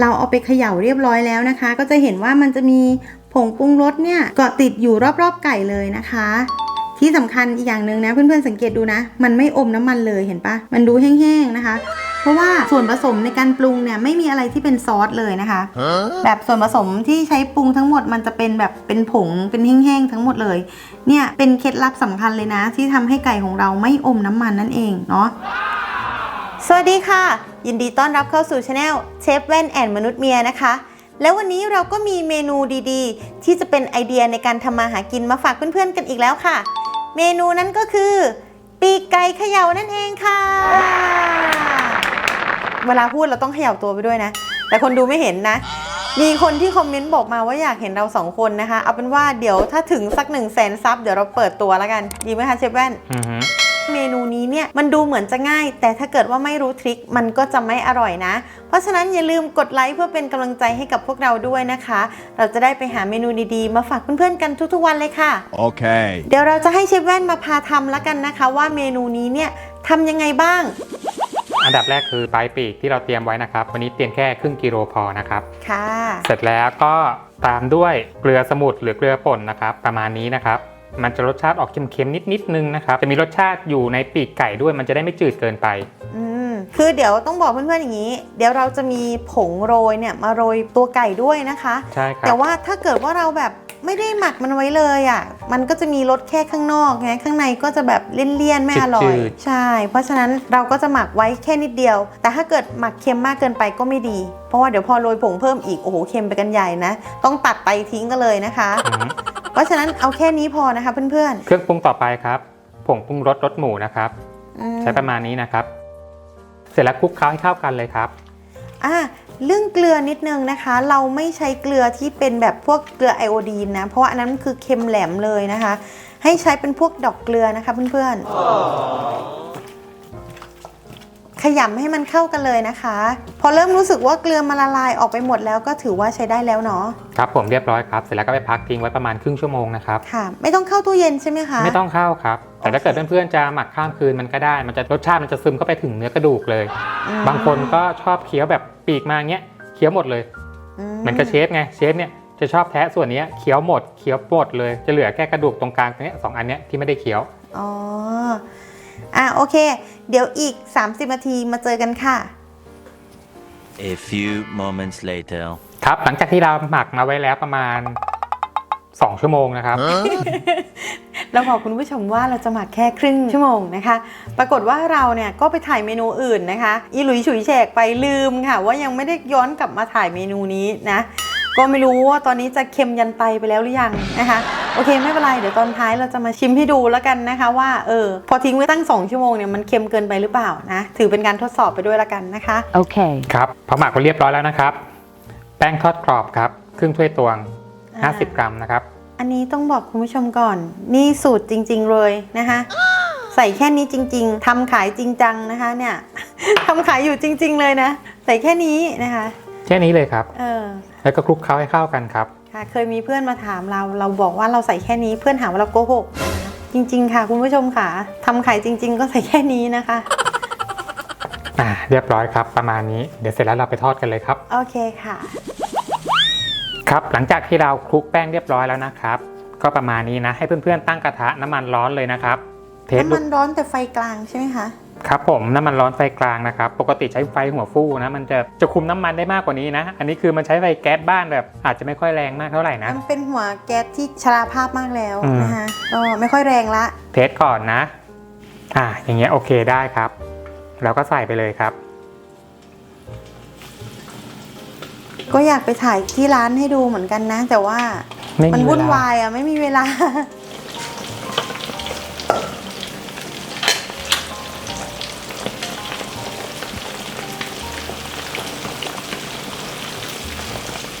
เราเอาไปเขย่าเรียบร้อยแล้วนะคะ ก็จะเห็นว่ามันจะมีผงปรุงรสเนี่ยเกาะติดอยู่รอบๆไก่เลยนะคะ ที่สำคัญอีกอย่างหนึ่งนะเพื่อนๆสังเกตดูนะ มันไม่อมน้ำมันเลยเห็นปะมันดูแห้งๆนะคะ เพราะว่าส่วนผสมในการปรุงเนี่ยไม่มีอะไรที่เป็นซอสเลยนะคะ แบบส่วนผสมที่ใช้ปรุงทั้งหมดมันจะเป็นแบบเป็นผงเป็นแห้งๆทั้งหมดเลย เนี่ยเป็นเคล็ดลับสำคัญเลยนะ ที่ทำให้ไก่ของเราไม่อมน้ำมันนั่นเองเนาะ สวัสดีค่ะ ยินดีต้อนรับเข้าสู่ช anel เชฟแว่นแอนมนุษย์เมียนะคะ แล้ววันนี้เราก็มีเมนูดีๆ ที่จะเป็นไอเดียในการทำมาหากินมาฝากเพื่อนๆกันอีกแล้วค่ะ เมนูนั้นก็คือ ปีกไก่เขย่านั่นเองค่ะ เวลาพูดเราต้องเขย่าตัวไปด้วยนะ แต่คนดูไม่เห็นนะ มีคนที่คอมเมนต์บอกมาว่าอยากเห็นเราสองคนนะคะ เอาเป็นว่าเดี๋ยวถ้าถึงสักหนึ่งแสนซับเดี๋ยวเราเปิดตัวแล้วกัน ดีไหมคะเชฟแว่น อือฮึ เมนูนี้เนี่ยมันดูเหมือนจะง่าย แต่ถ้าเกิดว่าไม่รู้ทริคมันก็จะไม่อร่อยนะ เพราะฉะนั้นอย่าลืมกดไลค์เพื่อเป็นกำลังใจให้กับพวกเราด้วยนะคะ เราจะได้ไปหาเมนูดีๆ มาฝากเพื่อนๆกันทุกๆวันเลยค่ะ Okay. เดี๋ยวเราจะให้เชฟแว่นมาพาทำแล้วกันนะคะ ว่าเมนูนี้เนี่ยทำยังไงบ้าง อันดับแรกคือปลายปีกที่เราเตรียมไว้นะครับ วันนี้เตรียมแค่ครึ่งกิโลพอนะครับ ค่ะ เสร็จแล้วก็ตามด้วยเกลือสมุทรหรือเกลือป่นนะครับ ประมาณนี้นะครับ มันจะรสชาติออกเค็มๆนิดๆนึงนะครับ จะมีรสชาติอยู่ในปีกไก่ด้วย มันจะได้ไม่จืดเกินไป อืมคือเดี๋ยวต้องบอกเพื่อนๆอย่างนี้ เดี๋ยวเราจะมีผงโรยเนี่ยมาโรยตัวไก่ด้วยนะคะ ใช่ครัแต่บว่าถ้าเกิดว่าเราแบบ ไม่ได้หมักมันไว้เลยอะ่ะ มันก็จะมีรสแค่ข้างนอกไงข้างในก็จะแบบเลี่ยนๆไม่อร่อยใช่ เพราะฉะนั้นเราก็จะหมักไว้แค่นิดเดียว แต่ถ้าเกิดหมักเค็มมากเกินไปก็ไม่ดี เพราะว่าเดี๋ยวพอโรยผงเพิ่มอีก โอ้โห เค็มไปกันใหญ่นะ ต้องตัดไตทิ้งกันเลยนะคะ อือฮึเพราะฉะนั้นเอาแค่นี้พอนะคะเพื่อนเครื่องปรุงต่อไปครับ ผงปรุงรสรสหมูนะครับ ๆอืมใช้ประมาณนี้นะครับ เสร็จแล้วคลุกเคล้าให้เข้ากันเลยครับ อะ เรื่องเกลือนิดนึงนะคะ เราไม่ใช้เกลือที่เป็นแบบพวกเกลือไอโอดีนนะ เพราะว่าอันนั้นคือเค็มแหลมเลยนะคะ ให้ใช้เป็นพวกดอกเกลือนะคะเพื่อนๆ ขยำให้มันเข้ากันเลยนะคะ พอเริ่มรู้สึกว่าเกลือมันละลายออกไปหมดแล้วก็ถือว่าใช้ได้แล้วเนาะครับผมเรียบร้อยครับ เสร็จแล้วก็ไปพักทิ้งไว้ประมาณครึ่งชั่วโมงนะครับค่ะ ไม่ต้องเข้าตู้เย็นใช่ไหมคะไม่ต้องเข้าครับแต่ถ้าเกิดเพื่อนๆจะหมักข้ามคืนมันก็ได้ มันจะรสชาติมันจะซึมเข้าไปถึงเนื้อกระดูกเลยอืมบางคนก็ชอบเคี้ยวแบบ ปีกมาเงี้ยเคี้ยวหมดเลย เหมือนกับเชฟไงเชฟเนี่ยจะชอบแทะส่วนเนี้ยเคี้ยวหมดเคี้ยวหมดเลยจะเหลือแค่กระดูกตรงกลางตรงเนี้ยสองอันเนี้ยที่ไม่ได้เคี้ยวอ๋ออะโอเค เดี๋ยวอีก 30 นาทีมาเจอกันค่ะ A few moments later. ครับหลังจากที่เราหมักมาไว้แล้วประมาณ 2 ชั่วโมงนะครับ เราบอกคุณผู้ชมว่าเราจะหมักแค่ครึ่งชั่วโมงนะคะ ปรากฏว่าเราเนี่ยก็ไปถ่ายเมนูอื่นนะคะ อีหลุยฉุยแฉกไปลืมค่ะ ว่ายังไม่ได้ย้อนกลับมาถ่ายเมนูนี้นะก็ไม่รู้ว่าตอนนี้จะเค็มยันไตไปแล้วหรือยังนะคะ โอเคไม่เป็นไร เดี๋ยวตอนท้ายเราจะมาชิมให้ดูแล้วกันนะคะ ว่าเออพอทิ้งไว้ตั้ง 2 ชั่วโมงเนี่ยมันเค็มเกินไปหรือเปล่านะ ถือเป็นการทดสอบไปด้วยละกันนะคะ Okay. ครับพอหมักไปเรียบร้อยแล้วนะครับ แป้งทอดกรอบครับ ครึ่งถ้วยตวงอ่า50 กรัมนะครับ อันนี้ต้องบอกคุณผู้ชมก่อน นี่สูตรจริง ๆ เลยนะคะ ใส่แค่นี้จริง ๆทำขายจริงจังนะคะเนี่ยทำขายอยู่จริง ๆ เลยนะ ใส่แค่นี้นะคะ แค่นี้เลยครับ เออ แล้วก็คลุกเคล้าให้เข้ากันครับค่ะเคยมีเพื่อนมาถามเรา เราบอกว่าเราใส่แค่นี้เพื่อนหาว่าเราโกหกนะคะจริง ๆ ค่ะ คุณผู้ชมค่ะทำขายจริง ๆ ก็ใส่แค่นี้นะคะอ่าเรียบร้อยครับ ประมาณนี้เดี๋ยวเสร็จแล้วเราไปทอดกันเลยครับ โอเคค่ะ ครับหลังจากที่เราคลุกแป้งเรียบร้อยแล้วนะครับ ก็ประมาณนี้นะ ให้เพื่อนๆตั้งกระทะน้ำมันร้อนเลยนะครับ เทสน้ำดูมันร้อนแต่ไฟกลางใช่ไหมคะครับผมน้ำมันร้อนไฟกลางนะครับ ปกติใช้ไฟหัวฟูนะ มันจะจะคุมน้ำมันได้มากกว่านี้นะ อันนี้คือมันใช้ไฟแก๊สบ้านแบบ อาจจะไม่ค่อยแรงมากเท่าไหร่นะ มันเป็นหัวแก๊สที่ชราภาพมากแล้วอืมนะคะก็ไม่ค่อยแรงละ เทสก่อนนะ อ่าอย่างเงี้ยโอเคได้ครับ แล้วก็ใส่ไปเลยครับ ก็อยากไปถ่ายที่ร้านให้ดูเหมือนกันนะ แต่ว่าไม่มันมีเววุ่นลาวายอะไม่มีเวลา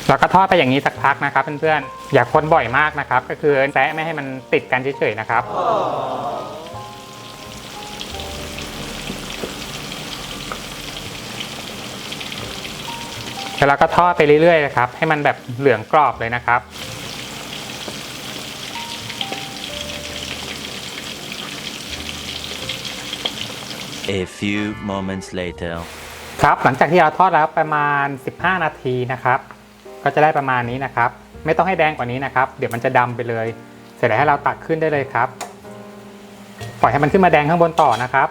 แล้วก็ทอดไปอย่างนี้สักพักนะครับเพื่อนๆอย่าคนบ่อยมากนะครับ ก็คือแซะไม่ให้มันติดกันเฉยๆนะครับ แล้วเราก็ทอดไปเรื่อยๆนะครับ ให้มันแบบเหลืองกรอบเลยนะครับ A few moments later. ครับหลังจากที่เราทอดแล้วประมาณ 15 นาทีนะครับ ก็จะได้ประมาณนี้นะครับ ไม่ต้องให้แดงกว่านี้นะครับ เดี๋ยวมันจะดำไปเลย เสร็จแล้วให้เราตักขึ้นได้เลยครับ ปล่อยให้มันขึ้นมาแดงข้างบนต่อนะครับ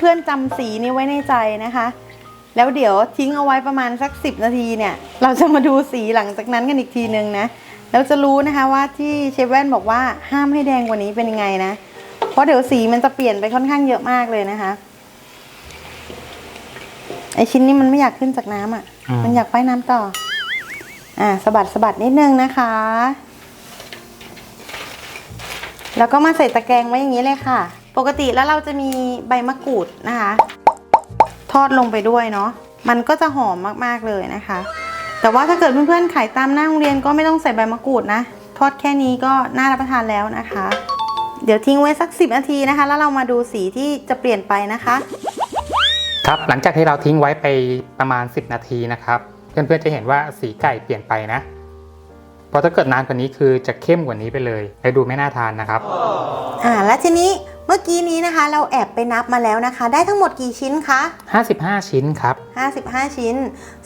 เพื่อนๆจำสีนี้ไว้ในใจนะคะ แล้วเดี๋ยวทิ้งเอาไว้ประมาณสัก 10 นาทีเนี่ย เราจะมาดูสีหลังจากนั้นกันอีกทีนึงนะแล้วจะรู้นะคะว่าที่เชฟแว่นบอกว่าห้ามให้แดงกว่านี้เป็นยังไงนะ เพราะเดี๋ยวสีมันจะเปลี่ยนไปค่อนข้างเยอะมากเลยนะคะ ไอชิ้นนี้มันไม่อยากขึ้นจากน้ำอะอืมมันอยากว่ายน้ำต่อ อ่าสะบัดสะบัดนิดนึงนะคะ แล้วก็มาใส่ตะแกรงไว้อย่างนี้เลยค่ะ ปกติแล้วเราจะมีใบมะกรูดนะคะ ทอดลงไปด้วยเนาะมันก็จะหอมมากๆเลยนะคะ แต่ว่าถ้าเกิดเพื่อนๆขายตามหน้าโรงเรียนก็ไม่ต้องใส่ใบมะกรูดนะ ทอดแค่นี้ก็น่ารับประทานแล้วนะคะ เดี๋ยวทิ้งไว้สัก 10 นาทีนะคะ แล้วเรามาดูสีที่จะเปลี่ยนไปนะคะ ครับหลังจากที่เราทิ้งไว้ไปประมาณ 10 นาทีนะครับเพื่อนๆจะเห็นว่าสีไก่เปลี่ยนไปนะเพราะถ้าเกิดนานกว่านี้คือจะเข้มกว่านี้ไปเลยและดูไม่น่าทานนะครับ อ่า และทีนี้ เมื่อกี้นี้นะคะ เราแอบไปนับมาแล้วนะคะ ได้ทั้งหมดกี่ชิ้นคะ 55 ชิ้นครับ 55 ชิ้น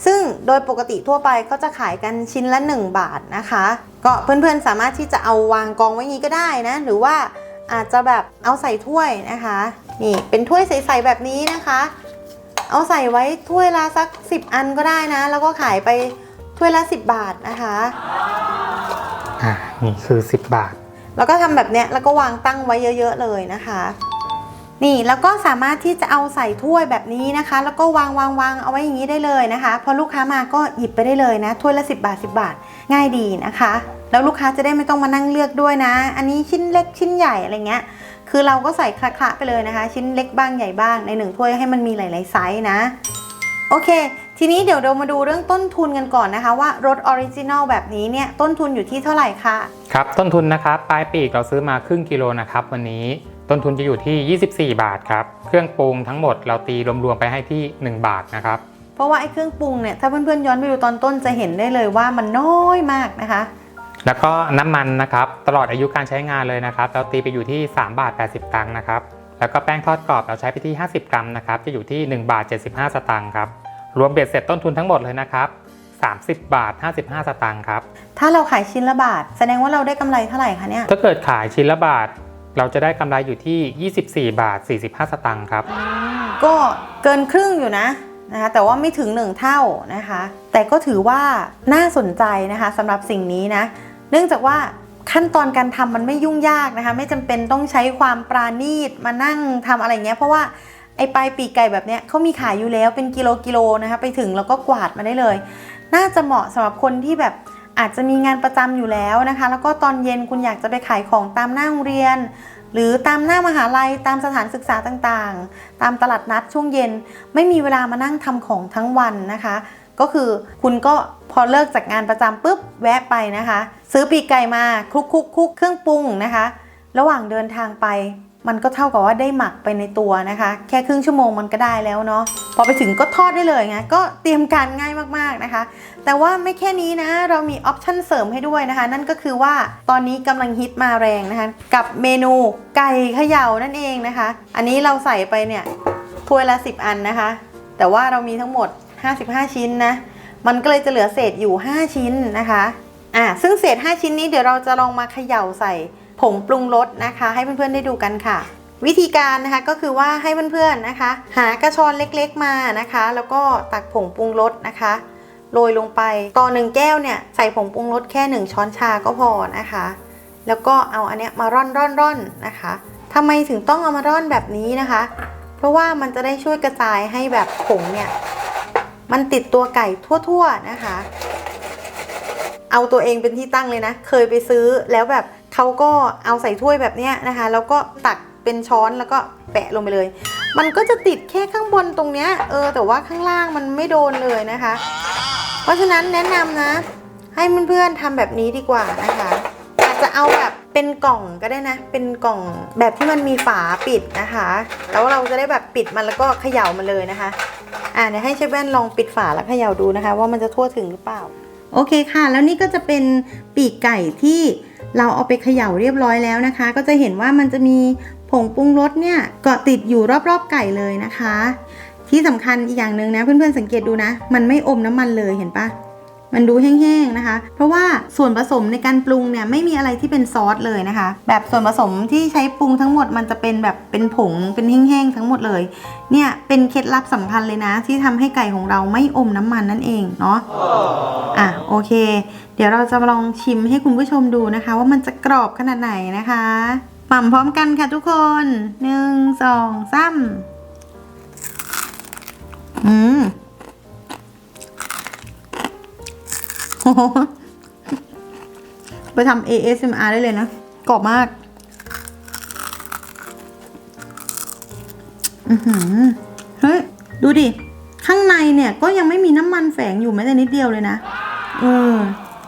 ซึ่งโดยปกติทั่วไปเขาจะขายกันชิ้นละ 1 บาทนะคะ ก็เพื่อนๆสามารถที่จะเอาวางกองไว้อย่างนี้ก็ได้นะ หรือว่าอาจจะแบบเอาใส่ถ้วยนะคะ นี่เป็นถ้วยใสๆแบบนี้นะคะ เอาใส่ไว้ถ้วยละสัก 10 อันก็ได้นะ แล้วก็ขายไปถ้วยละ 10 บาทนะคะ อ่า นี่คือ 10 บาท แล้วก็ทำแบบเนี้ยแล้วก็วางตั้งไว้เยอะๆเลยนะคะ นี่แล้วก็สามารถที่จะเอาใส่ถ้วยแบบนี้นะคะ แล้วก็วางวางวางเอาไว้อย่างนี้ได้เลยนะคะ พอลูกค้ามาก็หยิบไปได้เลยนะถ้วยละ 10 บาท 10 บาท ง่ายดีนะคะ แล้วลูกค้าจะได้ไม่ต้องมานั่งเลือกด้วยนะ อันนี้ชิ้นเล็กชิ้นใหญ่อะไรเงี้ยคือเราก็ใส่คละๆไปเลยนะคะ ชิ้นเล็กบ้างใหญ่บ้างในหนึ่งถ้วยให้มันมีหลายๆไซส์นะ โอเค ทีนี้เดี๋ยวเรามาดูเรื่องต้นทุนกันก่อนนะคะว่ารสออริจินัลแบบนี้เนี่ยต้นทุนอยู่ที่เท่าไหร่คะครับต้นทุนนะครับปลายปีกเราซื้อมาครึ่งกิโลนะครับวันนี้ต้นทุนจะอยู่ที่ 24 บาทครับเครื่องปรุงทั้งหมดเราตีรวมๆไปให้ที่ 1 บาทนะครับเพราะว่าไอ้เครื่องปรุงเนี่ยถ้าเพื่อนๆย้อนไปดูตอนต้นจะเห็นได้เลยว่ามันน้อยมากนะคะ แล้วก็น้ำมันนะครับตลอดอายุการใช้งานเลยนะครับ เราตีไปอยู่ที่ 3 บาท 80 ตังค์นะครับแล้วก็แป้งทอดกรอบเราใช้ไปที่ 50 กรัมนะครับจะอยู่ที่ 1 บาท 75 สตางค์ครับ รวมเบ็ดเสร็จต้นทุนทั้งหมดเลยนะครับ 30 บาท 55 สตางค์ครับ ถ้าเราขายชิ้นละบาท แสดงว่าเราได้กำไรเท่าไหร่คะเนี่ย ถ้าเกิดขายชิ้นละบาท เราจะได้กำไรอยู่ที่ 24 บาท 45 สตางค์ครับ ก็เกินครึ่งอยู่นะนะคะแต่ว่าไม่ถึง 1 เท่านะคะ แต่ก็ถือว่าน่าสนใจนะคะสำหรับสิ่งนี้นะ เนื่องจากว่าขั้นตอนการทำมันไม่ยุ่งยากนะคะ ไม่จำเป็นต้องใช้ความปราณีตมานั่งทำอะไรเงี้ยเพราะว่า ไอปลายปีกไก่แบบเนี้ยเขามีขายอยู่แล้วเป็นกิโลกิโลนะคะไปถึงแล้วก็กวาดมาได้เลย น่าจะเหมาะสำหรับคนที่แบบอาจจะมีงานประจำอยู่แล้วนะคะ แล้วก็ตอนเย็นคุณอยากจะไปขายของตามหน้าโรงเรียน หรือตามหน้ามหาลัยตามสถานศึกษาต่างๆ ตามตลาดนัดช่วงเย็น ไม่มีเวลามานั่งทำของทั้งวันนะคะ ก็คือคุณก็พอเลิกจากงานประจำปุ๊บแวะไปนะคะ ซื้อปีกไก่มาคลุกคุกคุกเครื่องปรุงนะคะ ระหว่างเดินทางไป มันก็เท่ากับว่าได้หมักไปในตัวนะคะ แค่ครึ่งชั่วโมงมันก็ได้แล้วเนาะพอไปถึงก็ทอดได้เลยไงก็เตรียมการง่ายมากๆนะคะ แต่ว่าไม่แค่นี้นะ เรามีออปชั่นเสริมให้ด้วยนะคะ นั่นก็คือว่าตอนนี้กำลังฮิตมาแรงนะคะ กับเมนูไก่เขย่านั่นเองนะคะ อันนี้เราใส่ไปเนี่ยถ้วยละ 10 อันนะคะ แต่ว่าเรามีทั้งหมด 55 ชิ้นนะมันก็เลยจะเหลือเศษอยู่ 5 ชิ้นนะคะอ่าซึ่งเศษ 5 ชิ้นนี้เดี๋ยวเราจะลองมาเขย่าใส่ ผงปรุงรสนะคะ ให้เพื่อนๆได้ดูกันค่ะ วิธีการนะคะก็คือว่าให้เพื่อนๆนะคะ หากระชอนเล็กๆมานะคะ แล้วก็ตักผงปรุงรสนะคะโรยลงไปต่อหนึ่งแก้วเนี่ยใส่ผงปรุงรสแค่ 1 ช้อนชาก็พอนะคะ แล้วก็เอาอันเนี้ยมาร่อนร่อนร่อนนะคะทำไมถึงต้องเอามาร่อนแบบนี้นะคะ เพราะว่ามันจะได้ช่วยกระจายให้แบบผงเนี่ยมันติดตัวไก่ทั่วๆนะคะ เอาตัวเองเป็นที่ตั้งเลยนะ เคยไปซื้อแล้วแบบ เขาก็เอาใส่ถ้วยแบบนี้นะคะ แล้วก็ตักเป็นช้อนแล้วก็แปะลงไปเลย มันก็จะติดแค่ข้างบนตรงเนี้ยเออแต่ว่าข้างล่างมันไม่โดนเลยนะคะ เพราะฉะนั้นแนะนำนะ ให้เพื่อนๆทำแบบนี้ดีกว่านะคะอาจจะเอาแบบเป็นกล่องก็ได้นะ เป็นกล่องแบบที่มันมีฝาปิดนะคะ แล้วเราจะได้แบบปิดมันแล้วก็เขย่ามันเลยนะคะ อ่าเดี๋ยวให้เชฟแว่นลองปิดฝาแล้วเขย่าดูนะคะ ว่ามันจะทั่วถึงหรือเปล่า โอเคค่ะ แล้วนี่ก็จะเป็นปีกไก่ที่เราเอาไปเขย่าเรียบร้อยแล้วนะคะ ก็จะเห็นว่ามันจะมีผงปรุงรสเนี่ยเกาะติดอยู่รอบๆไก่เลยนะคะ ที่สำคัญอีกอย่างหนึ่งนะเพื่อนๆสังเกตดูนะ มันไม่อมน้ำมันเลยเห็นปะ มันดูแห้งๆนะคะ เพราะว่าส่วนผสมในการปรุงเนี่ยไม่มีอะไรที่เป็นซอสเลยนะคะ แบบส่วนผสมที่ใช้ปรุงทั้งหมดมันจะเป็นแบบเป็นผงเป็นแห้งๆทั้งหมดเลย เนี่ยเป็นเคล็ดลับสำคัญเลยนะ ที่ทำให้ไก่ของเราไม่อมน้ำมันนั่นเองเนาะอะโอเค เดี๋ยวเราจะลองชิมให้คุณผู้ชมดูนะคะ ว่ามันจะกรอบขนาดไหนนะคะหม่ำพร้อมกันค่ะทุกคนหนึ่งสองสามอืม ไปทำ ASMR ได้เลยนะกรอบมาก อือหือ เฮ้ย ดูดิ ข้างในเนี่ยก็ยังไม่มีน้ำมันแฝงอยู่แม้แต่นิดเดียวเลยนะ เออ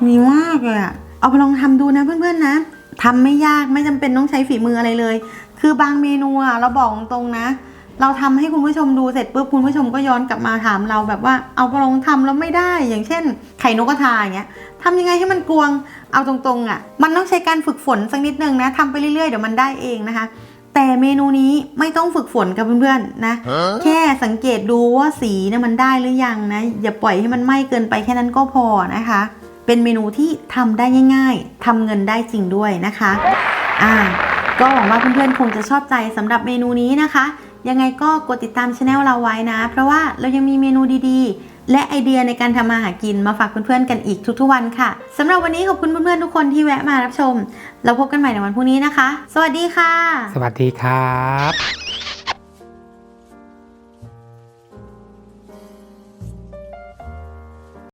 มีมากเลยอะเอาไปลองทำดูนะเพื่อนๆนะทำไม่ยากไม่จำเป็นต้องใช้ฝีมืออะไรเลย คือบางเมนูอะเราบอกตรงนะ เราทำให้คุณผู้ชมดูเสร็จปุ๊บคุณผู้ชมก็ย้อนกลับมาถามเราแบบว่าเอาไปลองทำแล้วไม่ได้ อย่างเช่น ไข่นกกระทาอย่างเงี้ยทำยังไงให้มันกวงเอาตรงๆอะมันต้องใช้การฝึกฝนสักนิดนึงนะทำไปเรื่อยๆเดี๋ยวมันได้เองนะคะ แต่เมนูนี้ไม่ต้องฝึกฝนกับเพื่อนๆนะแค่สังเกตดูว่าสีเนี่ยมันได้หรือยังนะอย่าปล่อยให้มันไหม้เกินไปแค่นั้นก็พอนะคะ เป็นเมนูที่ทำได้ง่ายๆทำเงินได้จริงด้วยนะคะอ่าก็หวังว่าเพื่อนๆคงจะชอบใจสำหรับเมนูนี้นะคะ ยังไงก็กดติดตามช anel เราไว้นะ เพราะว่าเรายังมีเมนูดีๆ และไอเดียในการทำมาหากินมาฝากเพื่อนๆกันอีกทุกๆวันค่ะสำหรับวันนี้ขอบคุณเพื่อนๆทุกคนที่แวะมารับชม เราพบกันใหม่ในวันพรุ่งนี้นะคะ สวัสดีค่ะ สวัสดีครับ